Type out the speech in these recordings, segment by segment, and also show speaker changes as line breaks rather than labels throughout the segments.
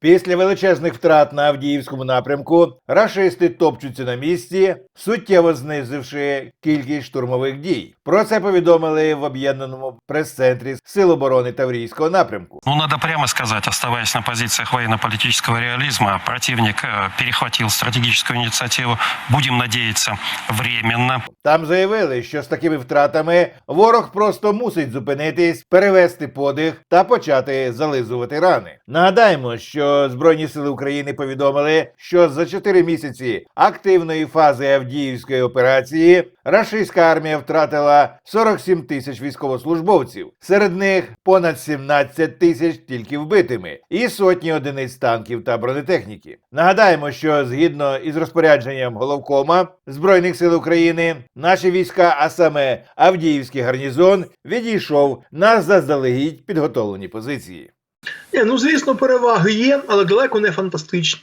Після величезних втрат на Авдіївському напрямку рашисти топчуться на місці, суттєво знизивши кількість штурмових дій. Про це повідомили в об'єднаному прес-центрі Сил оборони Таврійського напрямку.
Ну, надо прямо сказать, оставаясь на позициях военно-политического реализма, противник э, перехватил стратегическую инициативу, будем надеяться, временно.
Там заявили, що з такими втратами ворог просто мусить зупинитись, перевести подих та почати зализувати рани. Нагадаємо, що Збройні сили України повідомили, що за 4 місяці активної фази Авдіївської операції рашистська армія втратила 47 тисяч військовослужбовців. Серед них понад 17 тисяч тільки вбитими, і сотні одиниць танків та бронетехніки. Нагадаємо, що згідно із розпорядженням головкома Збройних сил України, наші війська, а саме Авдіївський гарнізон, відійшов на заздалегідь підготовлені позиції.
Ні, ну звісно, переваги є, але далеко не фантастичні.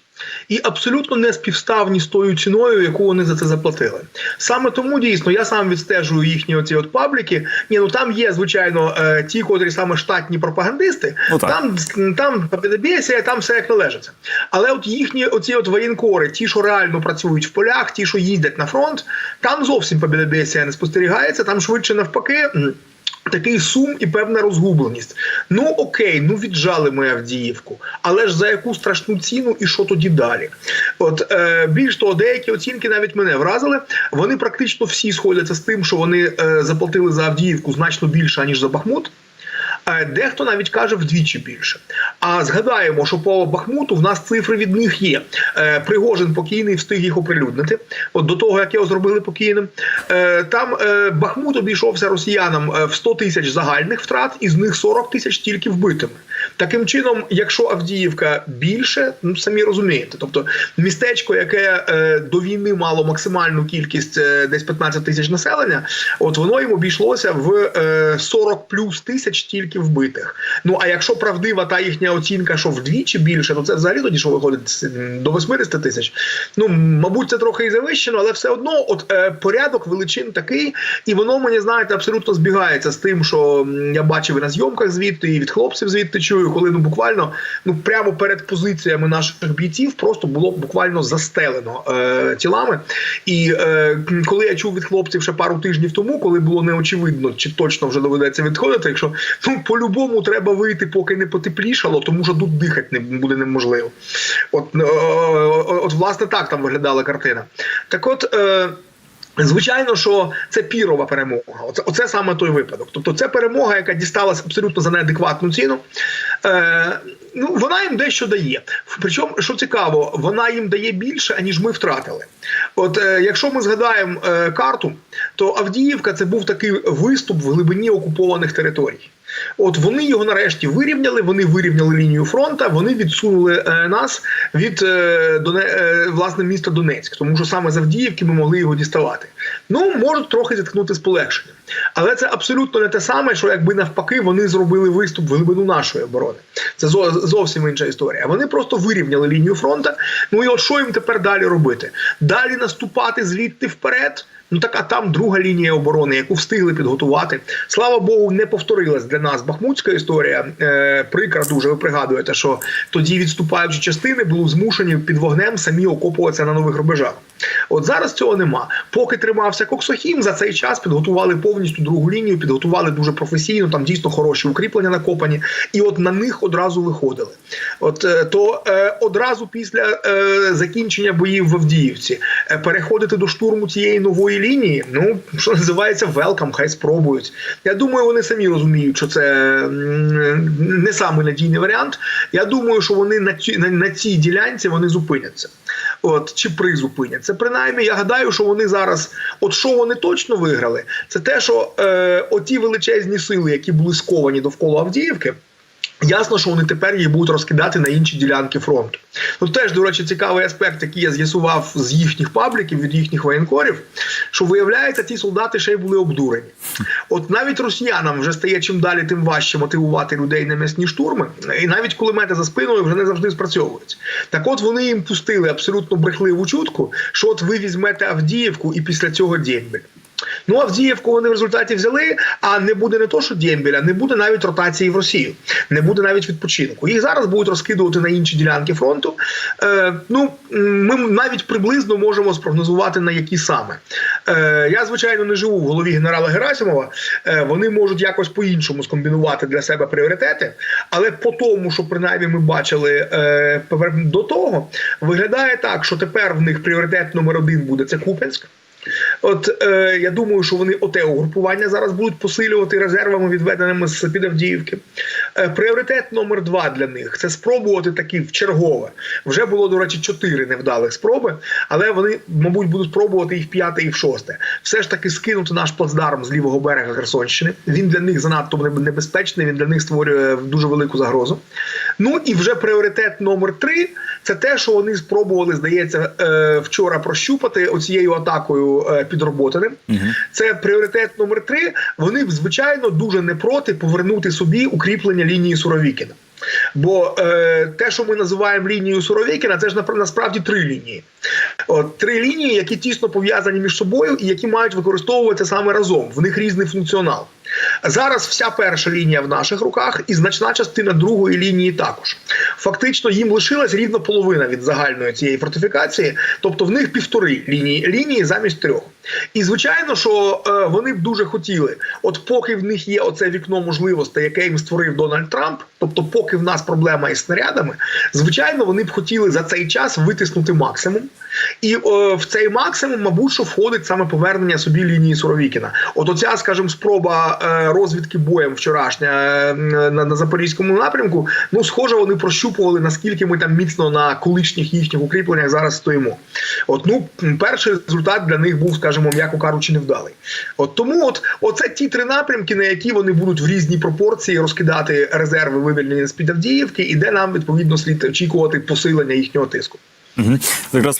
І абсолютно не співставні з тою ціною, яку вони за це заплатили. Саме тому дійсно я сам відстежую їхні оці от пабліки. Ні, ну там є, звичайно, е, ті, котрі саме штатні пропагандисти.
Ну, так.
там там побідобєсія, там все як належиться. Але от їхні оці от воєнкори, ті, що реально працюють в полях, ті, що їздять на фронт, там зовсім побідобєсія не спостерігається. Там швидше навпаки. Такий сум і певна розгубленість. Ну окей, ну віджали ми Авдіївку, але ж за яку страшну ціну і що тоді далі? От е, більш того, деякі оцінки навіть мене вразили. Вони практично всі сходяться з тим, що вони е, заплатили за Авдіївку значно більше аніж за Бахмут. Е, Дехто навіть каже вдвічі більше. А згадаємо, що по Бахмуту в нас цифри від них є. Е, Пригожин покійний встиг їх оприлюднити. От до того, як його зробили покійним. Е, Там е, Бахмут обійшовся росіянам в 100 тисяч загальних втрат, із них 40 тисяч тільки вбитими. Таким чином, якщо Авдіївка більше, ну самі розумієте, тобто містечко, яке до війни мало максимальну кількість десь 15 тисяч населення, от воно їм обійшлося в е, 40 плюс тисяч тільки вбитих. Ну а якщо правдива та їхня оцінка, що вдвічі більше, то це взагалі тоді що виходить до 80 тисяч. Ну мабуть, це трохи і завищено, але все одно, от е, порядок величин такий, і воно мені знаєте абсолютно збігається з тим, що я бачив і на зйомках звідти, і від хлопців звідти чую, коли ну буквально ну прямо перед позиціями наших бійців просто було буквально застелено е, тілами. І е, коли я чув від хлопців ще пару тижнів тому, коли було неочевидно, чи точно вже доведеться відходити, якщо ну по-любому треба вийти, поки не потеплішало, тому що тут дихати не буде неможливо. От, е, от власне так там виглядала картина. Так от. Е, Звичайно, що це пірова перемога. Оце, оце саме той випадок. Тобто, це перемога, яка дісталась абсолютно за неадекватну ціну. Е, ну, вона їм дещо дає. Причому, що цікаво, вона їм дає більше, аніж ми втратили. От е, якщо ми згадаємо е, карту, то Авдіївка це був такий виступ в глибині окупованих територій. От вони його нарешті вирівняли. Вони вирівняли лінію фронта. Вони відсунули е, нас від е, Доне, е, власне міста Донецьк, тому що саме з Авдіївки ми могли його діставати. Ну можуть трохи зіткнути з полегшенням, але це абсолютно не те саме, що якби навпаки вони зробили виступ в глибину нашої оборони. Це зовсім інша історія. Вони просто вирівняли лінію фронта. Ну і от що їм тепер далі робити? Далі наступати звідти вперед. Ну так, а там друга лінія оборони, яку встигли підготувати. Слава Богу, не повторилась для нас бахмутська історія. Е, прикра дуже ви пригадуєте, що тоді відступаючі частини були змушені під вогнем самі окопуватися на нових рубежах. От зараз цього нема. Поки тримався Коксохім, за цей час підготували повністю другу лінію, підготували дуже професійно, там дійсно хороші укріплення накопані, і от на них одразу виходили. От е, то е, одразу після е, закінчення боїв в Авдіївці е, переходити до штурму цієї нової лінії, ну що називається велкам, хай спробують. Я думаю, вони самі розуміють, що це не самий надійний варіант. Я думаю, що вони на цій на, на цій ділянці вони зупиняться. От чи призупиняться. Принаймні, я гадаю, що вони зараз, от що вони точно виграли, це те, що е, оті величезні сили, які були сковані довкола Авдіївки. Ясно, що вони тепер їх будуть розкидати на інші ділянки фронту. Ну теж, до речі, цікавий аспект, який я з'ясував з їхніх пабліків, від їхніх воєнкорів, що виявляється, ці солдати ще й були обдурені. От навіть росіянам вже стає чим далі, тим важче мотивувати людей на м'ясні штурми, і навіть кулемети за спиною вже не завжди спрацьовують. Так от вони їм пустили абсолютно брехливу чутку, що от ви візьмете Авдіївку і після цього Дєньбель. Ну Авдіївку вони в результаті взяли. А не буде не то, що Дембеля, не буде навіть ротації в Росію, не буде навіть відпочинку. Їх зараз будуть розкидувати на інші ділянки фронту. Е, ну ми навіть приблизно можемо спрогнозувати на які саме. Е, я звичайно не живу в голові генерала Герасимова. Е, вони можуть якось по-іншому скомбінувати для себе пріоритети, але по тому, що принаймні ми бачили е, до того, виглядає так, що тепер в них пріоритет номер один буде це Куп'янськ. От е, я думаю, що вони оте угрупування зараз будуть посилювати резервами, відведеними з під Авдіївки. Е, пріоритет номер два для них це спробувати таки в чергове. Вже було, до речі, чотири невдалих спроби, але вони, мабуть, будуть пробувати і в п'яте, і в шосте. Все ж таки скинути наш плацдарм з лівого берега Херсонщини. Він для них занадто небезпечний. Він для них створює дуже велику загрозу. Ну і вже пріоритет номер три це те, що вони спробували, здається, е, вчора прощупати оцією атакою е, під Роботиним. Це пріоритет номер три. Вони звичайно дуже не проти повернути собі укріплення лінії Суровікіна. Бо е, те, що ми називаємо лінією Суровікіна, це ж насправді три лінії. От три лінії, які тісно пов'язані між собою і які мають використовуватися саме разом. В них різний функціонал. Зараз вся перша лінія в наших руках, і значна частина другої лінії також. Фактично, їм лишилась рівно половина від загальної цієї фортифікації, тобто в них півтори лінії лінії замість трьох. І звичайно, що е, вони б дуже хотіли, от поки в них є оце вікно можливостей, яке їм створив Дональд Трамп, тобто, поки в нас проблема із снарядами, звичайно, вони б хотіли за цей час витиснути максимум. І е, в цей максимум, мабуть, що входить саме повернення собі лінії Суровікіна. От оця, скажімо, спроба е, розвідки боєм вчорашня е, на, на запорізькому напрямку. Ну, схоже, вони прощупували наскільки ми там міцно на колишніх їхніх укріпленнях зараз стоїмо. От ну перший результат для них був, скажімо, м'яко кажучи, невдалий. От тому, от оце ті три напрямки, на які вони будуть в різні пропорції розкидати резерви, вивільнені з під Авдіївки, і де нам відповідно слід очікувати посилення їхнього тиску.
Угу.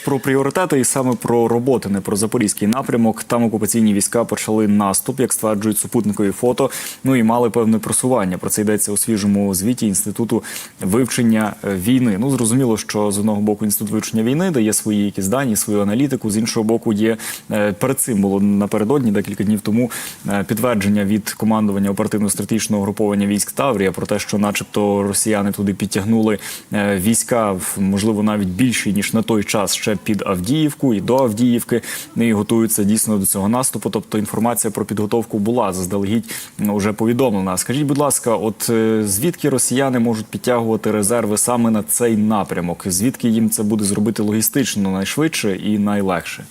Про пріоритети і саме про роботи, не про запорізький напрямок. Там окупаційні війська почали наступ, як стверджують супутникові фото. Ну і мали певне просування. Про це йдеться у свіжому звіті інституту вивчення е, війни. Ну зрозуміло, що з одного боку інститут вивчення війни дає свої якісь дані, свою аналітику. З іншого боку, є е, перед цим було напередодні декілька днів тому е, підтвердження від командування оперативно-стратегічного груповання військ Таврія про те, що, начебто, росіяни туди підтягнули війська, можливо, навіть більші ніж на той час ще під Авдіївку і до Авдіївки. І готуються дійсно до цього наступу. Тобто інформація про підготовку була заздалегідь ну, вже повідомлена. Скажіть, будь ласка, от е, звідки росіяни можуть підтягувати резерви саме на цей напрямок? Звідки їм це буде зробити логістично найшвидше і найлегше?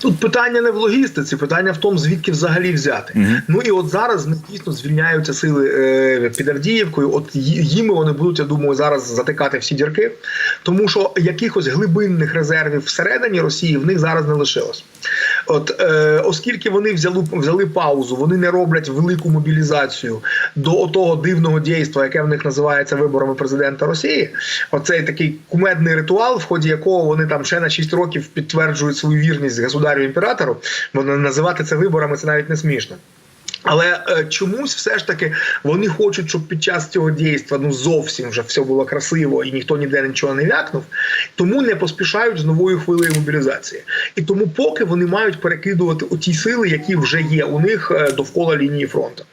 Тут питання не в логістиці, питання в тому, звідки взагалі взяти. Ну і от зараз дійсно звільняються сили е, під Авдіївкою. От їми вони будуть, я думаю, зараз затикати всі дірки, тому що якихось глибинних резервів всередині Росії в них зараз не лишилось. От е, оскільки вони взяли, взяли паузу, вони не роблять велику мобілізацію до того дивного дійства, яке в них називається виборами президента Росії. Оцей такий кумедний ритуал, в ході якого вони там ще на 6 років підтверджують свою вірність государю імператору. Бо називати це виборами це навіть не смішно. Але е, чомусь все ж таки вони хочуть, щоб під час цього дійства ну зовсім вже все було красиво і ніхто ніде нічого не вякнув, тому не поспішають з новою хвилею мобілізації. І тому поки вони мають перекидувати у ті сили, які вже є у них е, довкола лінії фронту.